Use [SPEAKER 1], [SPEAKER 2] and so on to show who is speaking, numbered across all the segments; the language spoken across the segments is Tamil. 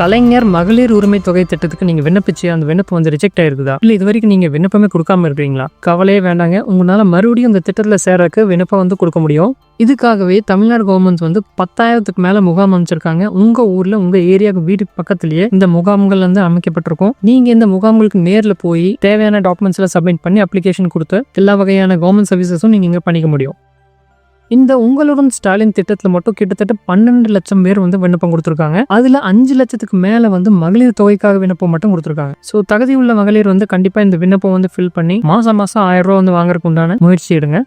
[SPEAKER 1] கலைஞர் மகளிர் உரிமை தொகை திட்டத்துக்கு நீங்க விண்ணப்பிச்சு அந்த விண்ணப்பம் வந்து ரிஜெக்ட் ஆயிருக்குதா? இல்ல இது வரைக்கும் நீங்க விண்ணப்பமே கொடுக்காம இருக்கீங்களா கவலையே வேண்டாங்க. உங்களால மறுபடியும் இந்த திட்டத்துல சேரக்கு விண்ணப்பம் வந்து கொடுக்க முடியும். இதுக்காகவே தமிழ்நாடு கவர்மெண்ட் வந்து பத்தாயிரத்துக்கு மேல முகாம் அமைச்சிருக்காங்க. உங்க ஊர்ல உங்க ஏரியாவுக்கு வீட்டுக்கு பக்கத்துலயே இந்த முகாம்கள் வந்து அமைக்கப்பட்டிருக்கும். நீங்க இந்த முகாம்களுக்கு நேர்ல போய் தேவையான டாக்குமெண்ட்ஸ் எல்லாம் சப்மிட் பண்ணி அப்ளிகேஷன் கொடுத்து எல்லா வகையான கவர்மெண்ட் சர்வீசஸும் நீங்க இங்க பண்ணிக்க முடியும். இந்த உங்களுடன் ஸ்டாலின் திட்டத்தில் மட்டும் கிட்டத்தட்ட பன்னெண்டு லட்சம் பேர் வந்து விண்ணப்பம் கொடுத்துருக்காங்க. அதில் அஞ்சு லட்சத்துக்கு மேலே வந்து மகளிர் தொகைக்காக விண்ணப்பம் மட்டும் கொடுத்துருக்காங்க. ஸோ தகுதி உள்ள மகளிர் வந்து கண்டிப்பாக இந்த விண்ணப்பம் வந்து ஃபில் பண்ணி மாதம் மாதம் ஆயிரம் ரூபா வந்து வாங்குறதுக்கு உண்டான முயற்சி எடுங்க.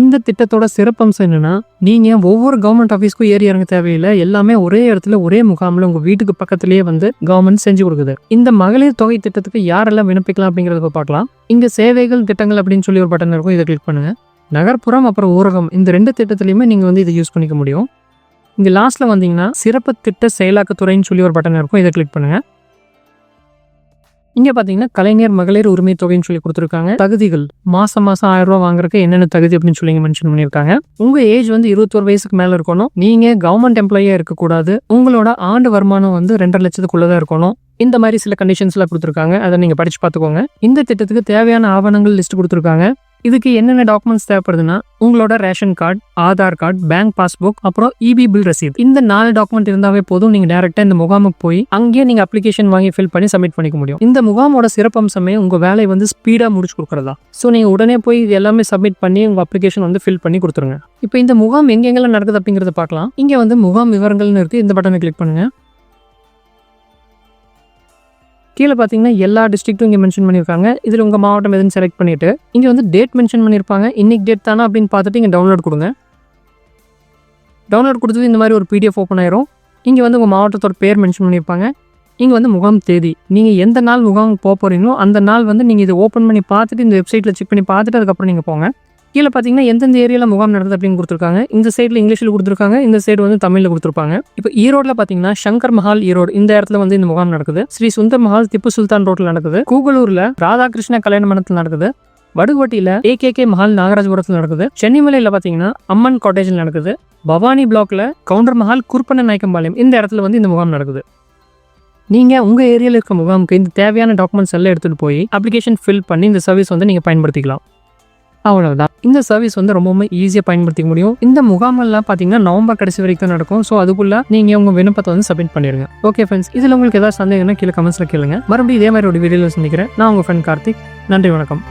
[SPEAKER 1] இந்த திட்டத்தோட சிறப்பம்சம் என்னன்னா நீங்க ஒவ்வொரு கவர்மெண்ட் ஆஃபீஸ்க்கும் ஏறி இறங்க தேவையில்லை. எல்லாமே ஒரே இடத்துல ஒரே முகாமில் உங்க வீட்டுக்கு பக்கத்துலயே வந்து கவர்மெண்ட் செஞ்சு கொடுக்குது. இந்த மகளிர் தொகை திட்டத்துக்கு யாரெல்லாம் விண்ணப்பிக்கலாம் அப்படிங்கறத பார்க்கலாம். இங்க சேவைகள் திட்டங்கள் அப்படின்னு சொல்லி ஒரு பட்டன் இருக்கும். இதை கிளிக் பண்ணுங்க. நகர்ப்புறம் அப்புறம் ஊரகம் இந்த ரெண்டு திட்டத்துலையுமே நீங்கள் வந்து இதை யூஸ் பண்ணிக்க முடியும். இங்கே லாஸ்ட்டில் வந்தீங்கன்னா சிறப்பு திட்ட செயலாக்கத்துறைன்னு சொல்லி ஒரு பட்டன் இருக்கும். இதை கிளிக் பண்ணுங்கள் இங்கே பார்த்தீங்கன்னா கலைஞர் மகளிர் உரிமை தொகைன்னு சொல்லி கொடுத்துருக்காங்க. தகுதிகள். மாதம் மாதம் ஆயிரம் ரூபா வாங்குறதுக்கு என்னென்ன தகுதி அப்படின்னு சொல்லி மென்ஷன் பண்ணியிருக்காங்க. உங்கள் ஏஜ் வந்து இருபத்தோரு வயசுக்கு மேலே இருக்கணும். நீங்கள் கவர்மெண்ட் எம்ப்ளாயியாக இருக்கக்கூடாது. உங்களோட ஆண்டு வருமானம் வந்து ரெண்டரை லட்சத்துக்குள்ளே தான் இருக்கணும். இந்த மாதிரி சில கண்டிஷன்ஸ்லாம் கொடுத்துருக்காங்க. அதை நீங்கள் படித்து பார்த்துக்கோங்க. இந்த திட்டத்துக்கு தேவையான ஆவணங்கள் லிஸ்ட் கொடுத்துருக்காங்க. இதுக்கு என்னென்ன டாக்குமெண்ட்ஸ் தேவைப்படுதுன்னா உங்களோட ration card Aadhaar card bank passbook அப்புறம் இபி பில் ரசீத் இந்த நாலு டாக்குமெண்ட் இருந்தாவே போதும். நீங்க டேரக்டா இந்த முகாமுக்கு போய் அங்கேயே நீங்க அப்ளிகேஷன் வாங்கி ஃபில் பண்ணி சப்மிட் பண்ணிக்க முடியும். இந்த முகாமோட சிறப்பம்சமே உங்க வேலையை வந்து ஸ்பீடா முடிச்சு கொடுக்குறதா. ஸோ நீங்க உடனே போய் இது எல்லாமே சப்மிட் பண்ணி உங்க அப்ளிகேஷன் வந்து ஃபில் பண்ணி கொடுத்துருங்க. இப்போ இந்த முகாம் எங்கெங்கெல்லாம் நடக்குது அப்படிங்கறத பார்க்கலாம். இங்க வந்து முகாம் விவரங்கள்னு இருக்கு. இந்த பட்டனை கிளிக் பண்ணுங்க. கீழே பார்த்தீங்கன்னா எல்லா டிஸ்ட்ரிக்ட்டும் இங்கே மென்ஷன் பண்ணியிருக்காங்க. இதில் உங்கள் மாவட்டம் எதுன்னு செலக்ட் பண்ணிவிட்டு இங்கே வந்து டேட் மென்ஷன் பண்ணியிருப்பாங்க. இன்றைக்கி டேட் தானே அப்படின்னு பார்த்துட்டு இங்கே டவுன்லோட் கொடுங்க. டவுன்லோட் கொடுத்தது இந்த மாதிரி ஒரு பிடிஎஃப் ஓப்பன் ஆயிரும். இங்கே வந்து உங்கள் மாவட்டத்தோட பேர் மென்ஷன் பண்ணியிருப்பாங்க. இங்கே வந்து முகாம் தேதி. நீங்கள் எந்த நாள் முகாம் போக போகிறீங்களோ அந்த நாள் வந்து நீங்கள் இதை ஓப்பன் பண்ணி பார்த்துட்டு இந்த வெப்சைட்டில் செக் பண்ணி பார்த்துட்டு அதுக்கப்புறம் நீங்கள் போங்க. கீழே பார்த்தீங்கன்னா எந்தெந்த ஏரியாவில் முகாம் நடந்தது அப்படின்னு கொடுத்துருக்காங்க. இந்த சைடில் இங்கிலீஷில் கொடுத்துருக்காங்க இந்த சைடு வந்து தமிழில் கொடுத்துருப்பாங்க. இப்போ ஈரோட்டில் பார்த்தீங்கன்னா சங்கர் மஹால் ஈரோடு இந்த இடத்துல வந்து இந்த முகாம் நடக்குது. ஸ்ரீ சுந்தர் மஹால் திப்பு சுல்தான் ரோட்டில் நடக்குது. கூகலூரில் ராதாகிருஷ்ண கல்யாண மண்டபத்தில் நடக்குது. வடுகோட்டியில் ஏகேகே மஹால் நாகராஜபுரத்தில் நடக்குது. சென்னிமலையில் பார்த்தீங்கன்னா அம்மன் காட்டேஜில் நடக்குது. பவானி பிளாக்ல கவுண்டர் மஹால் குருப்பண்ண நாயக்கம்பாளையம் இந்த இடத்துல வந்து இந்த முகாம் நடக்குது. நீங்கள் உங்கள் ஏரியாவில் இருக்க முகாமுக்கு இந்த தேவையான டாக்குமெண்ட்ஸ் எல்லாம் எடுத்துகிட்டு போய் அப்ளிகேஷன் ஃபில் பண்ணி இந்த சர்வீஸ் வந்து நீங்கள் பயன்படுத்திக்கலாம். அவ்வளவுதான். இந்த சர்வீஸ் வந்து ரொம்பவுமே ஈஸியாக பயன்படுத்திக்க முடியும். இந்த முகாமெல்லாம் பார்த்தீங்கன்னா நவம்பர் கடைசி வரைக்கும் நடக்கும். ஸோ அதுக்குள்ள நீங்கள் உங்கள் விண்ணப்பத்தை வந்து சப்மிட் பண்ணிடுங்க. ஓகே ஃப்ரெண்ட்ஸ் இதில் உங்களுக்கு ஏதாவது சந்தேகம்னா கீழே கமெண்ட்ஸில் கேளுங்க. மறுபடியும் இதே மாதிரி ஒரு வீடியோவில் சந்திக்கிறேன். நான் உங்கள் ஃப்ரெண்ட் கார்த்திக். நன்றி வணக்கம்.